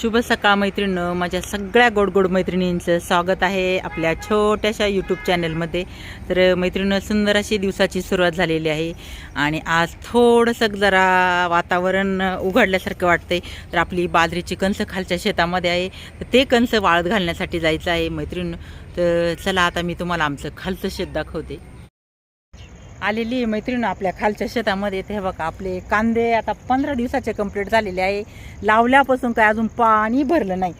शुभ सकाळ मैत्रिणं माझ्या सगळ्या गोड गोड मैत्रिणींचं स्वागत आहे आपल्या छोट्याशा यूट्यूब चॅनलमध्ये तर मैत्रिणं सुंदर अशी दिवसाची सुरुवात झालेली आहे. आणि आज थोडंसं जरा वातावरण उघडल्यासारखं वाटतंय. तर आपली बाजरीची कणसं खालच्या शेतामध्ये आहे. तर ते कणसं वाळत घालण्यासाठी जायचं आहे मैत्रिणीनं. तर चला आता मी तुम्हाला आमचं खालचं शेत दाखवते. आलेली आहे मैत्रीण आपल्या खालच्या शेतामध्ये. ते बघा आपले कांदे आता पंधरा दिवसाचे कंप्लीट झालेले आहे. लावल्यापासून काय अजून पाणी भरलं नाही.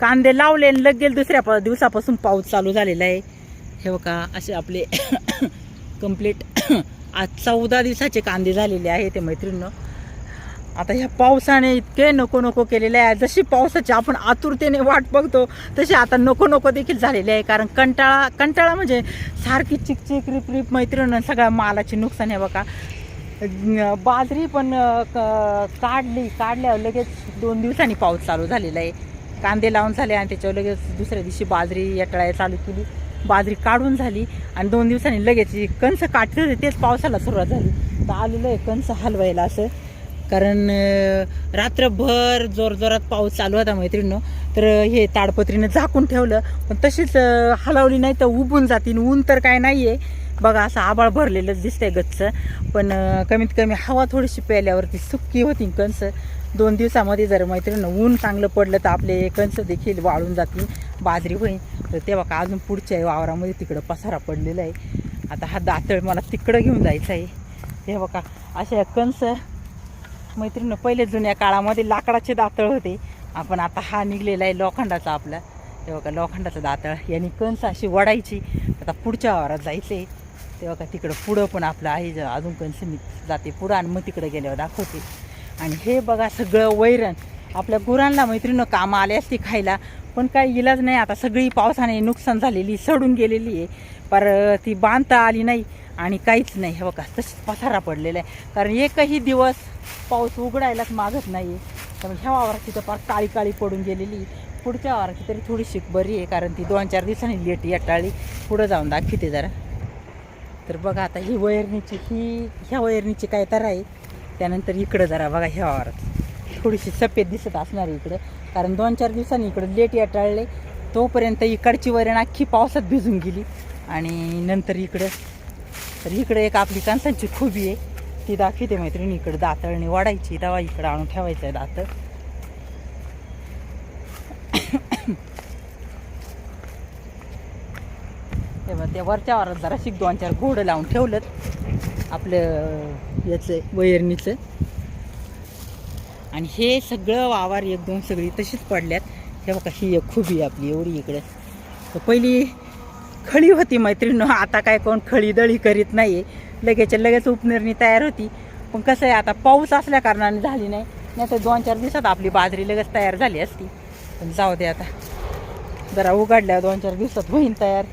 कांदे लावले लगेच दुसऱ्या प- दिवसापासून पाऊस चालू झालेला आहे. हे बघा असे आपले कंप्लीट आज चौदा दिवसाचे कांदे झालेले आहे ते मैत्रिणीनं आता ह्या पावसाने इतके नको नको केलेले आहे. जशी पावसाची आपण आतुरतेने वाट बघतो तशी आता नको नको देखील झालेली आहे. कारण कंटाळा कंटाळा म्हणजे सारखी चिकचिक रिप रिप मैत्रीण सगळ्या मालाचे नुकसान आहे बघा. बाजरी पण क- काढली काढल्यावर लगेच दोन दिवसांनी पाऊस चालू झालेला आहे. कांदे लावून झाले आणि त्याच्यावर लगेच दुसऱ्या दिवशी बाजरी यटळायला चालू केली. बाजरी काढून झाली आणि दोन दिवसांनी लगेच कणसं कणस काढते तेच पावसाला सुरुवात झाली. तर आलेलं आहे कणस हलवायला असं. कारण रात्रभर जोरजोरात पाऊस चालू होता मैत्रिणीनं. तर हे ताडपत्रीनं झाकून ठेवलं. पण तशीच हलवली नाही तर उबून जातील. ऊन तर काय नाही आहे बघा असं आबाळ भरलेलंच दिसतंय गच्च. पण कमीत कमी हवा थोडीशी प्यायल्यावरती सुक्की होती कणस. दोन दिवसामध्ये जर मैत्रिणीनं ऊन चांगलं पडलं तर आपले कणस देखील वाळून जातील. बाजरी होईल. तर तेव्हा का अजून पुढच्या वावरामध्ये तिकडं पसारा पडलेला आहे. आता हा दातळ मला तिकडं घेऊन जायचं आहे. हे बघा अशा कणस मैत्रिणी पहिले जुन्या काळामध्ये लाकडाचे दातळ होते. आपण आता हा निघलेला आहे लोखंडाचा आपला. तेव्हा का लोखंडाचा दातळ. यांनी कंस अशी वडायची. आता पुढच्या वावरात जायचे तेव्हा का तिकडं पुढं पण आपलं आहे. अजून कंस मी जाते पुढं आणि मग तिकडं गेल्यावर दाखवते. आणि हे बघा सगळं वैरण. आपल्या गुरांना मैत्रिणीनं कामं आले असते खायला. पण काही इलाज नाही. आता सगळी पावसाने नुकसान झालेली सडून गेलेली आहे. पर ती बांधता आली नाही आणि काहीच नाही. हो हे बघा तशीच पसारा पडलेला आहे. कारण एकही दिवस पाऊस उघडायलाच मागत नाही आहे तर ह्या वावराची तर फार काळी काळी पडून गेलेली पुढच्या वावराची तरी थोडीशी बरी आहे कारण ती दोन चार दिवसांनी लेट यटाळी पुढं जाऊन दाखवते जरा. तर बघा आता ही वैरणीची ही ह्या वैरणीची काय तर आहे. त्यानंतर इकडं जरा बघा ह्या वावरात. थोडीशी सफेद दिसत असणार आहे इकडं. कारण दोन चार दिवसांनी इकडं लेट येटाळले. तोपर्यंत इकडची वरण अख्खी पावसात भिजून गेली. आणि नंतर इकडं तर इकडे एक आपली कणसांची खुबी आहे. ती दाखवते मैत्रिणी इकडं दातळणी वाढायची. तेव्हा इकडं आणून ठेवायचं आहे दातळ तेव्हा त्या वरच्या वारात जराशी दोन चार घोडं लावून ठेवलं आपलं याचं वैरणीचं. आणि हे सगळं वावर एक दोन सगळी तशीच पडल्यात. हे बघा ही एक खुबी आपली एवढी इकडे. तर पहिली खळी होती मैत्रिणी आता काय कोण खळी दळी करीत नाही लगेच लगेच उपनिर्णी तयार होती. पण कसं आहे आता पाऊस असल्या कारणाने झाली नाही. नाही तर दोन चार दिवसात आपली बाजरी लगेच तयार झाली असती. पण जाऊ दे आता. जरा उघडल्या दोन चार दिवसात होईन तयार.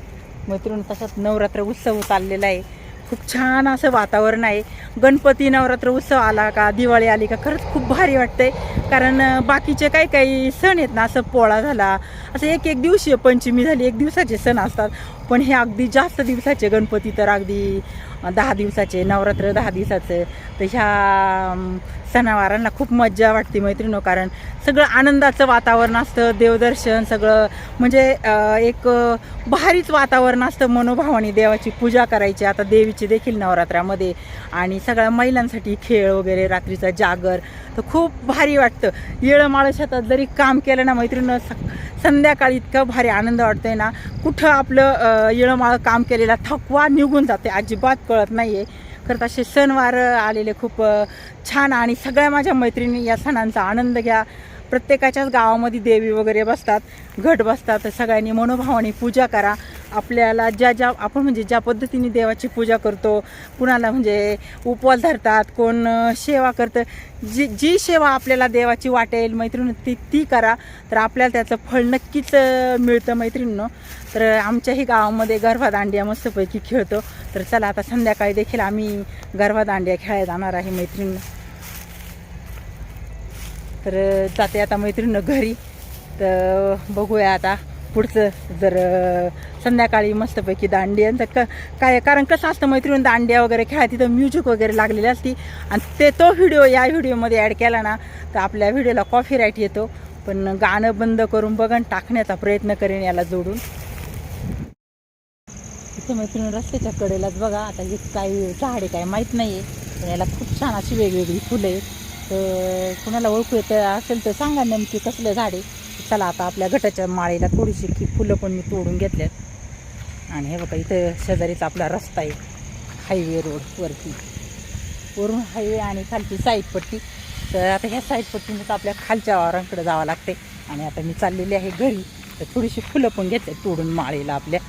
मैत्रिणी तसंच नवरात्र उत्सव चाललेला आहे. खूप छान असं वातावरण आहे. गणपती नवरात्र उत्सव आला का दिवाळी आली का खरंच खूप भारी वाटतंय. कारण बाकीचे काही काही सण आहेत ना असं पोळा झाला असं एक एक दिवशी पंचमी झाली एक दिवसाचे सण असतात. पण हे अगदी जास्त दिवसाचे गणपती तर अगदी दहा दिवसाचे नवरात्र दहा दिवसाचे. तर ह्या सणावारांना खूप मज्जा वाटते मैत्रिणो कारण सगळं आनंदाचं वातावरण असतं देवदर्शन सगळं. म्हणजे एक भारीच वातावरण असतं मनोभावाने देवाची पूजा करायची. आता देवीची देखील नवरात्रामध्ये आणि सगळ्या महिलांसाठी खेळ वगैरे रात्रीचा जागर. तर खूप भारी वाटतं. येळं माळ शेतात जरी काम केलं ना मैत्रिणं स- संध्याकाळी इतकं भारी आनंद वाटतोय ना. कुठं आपलं येळमाळं काम केलेला थकवा निघून जाते अजिबात कळत नाही आहे खरं असे सणवार आलेले खूप छान आणि सगळ्या माझ्या मैत्रिणी या सणांचा आनंद घ्या. प्रत्येकाच्याच गावामध्ये देवी वगैरे बसतात घट बसतात सगळ्यांनी मनोभावाने पूजा करा. आपल्याला ज्या ज्या आपण म्हणजे ज्या पद्धतीने देवाची पूजा करतो कुणाला म्हणजे उपवास धरतात कोण सेवा करतं जी जी सेवा आपल्याला देवाची वाटेल मैत्रीण ती ती करा. तर आपल्याला त्याचं फळ नक्कीच मिळतं मैत्रिणीनं. तर आमच्याही गावामध्ये गरबा दांडिया मस्तपैकी खेळतो. तर चला आता संध्याकाळी देखील आम्ही गरबा दांडिया खेळायला जाणार आहे मैत्रिणीनं. तर जाते आता मैत्रिणीनं घरी. तर बघूया आता. पुढचं जर संध्याकाळी मस्तपैकी दांडी आणि तर क काय कारण कसं असतं मैत्रीण दांड्या वगैरे खेळा तिथं म्युझिक वगैरे लागलेली असती. आणि ते तो व्हिडिओ या व्हिडिओमध्ये ॲड केला ना तर आपल्या व्हिडिओला कॉफी राईट येतो. पण गाणं बंद करून बघन टाकण्याचा प्रयत्न करेन याला जोडून. इथं मैत्रीण रस्त्याच्या कडेलाच बघा. आता हे काही झाडे काय माहीत नाही आहे पण याला खूप छान अशी वेगवेगळी फुलं आहेत. तर कुणाला ओळखू येतं असेल तर सांगा नेमकी कसले झाडे चला आता आपल्या गटाच्या माळीला थोडीशी की फुलं पण मी तोडून घेतल्यात. आणि हे बघा इथं शेजारीचा आपला रस्ता आहे हायवे रोड वरती. वरून हायवे आणि खालची साईडपट्टी तर आता ह्या साईडपट्टीनंच आपल्या खालच्या वावरांकडे जावं लागते आणि आता मी चाललेली आहे घरी. तर थोडीशी फुलं पण घेतले तोडून माळीला आपल्या.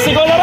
Segunda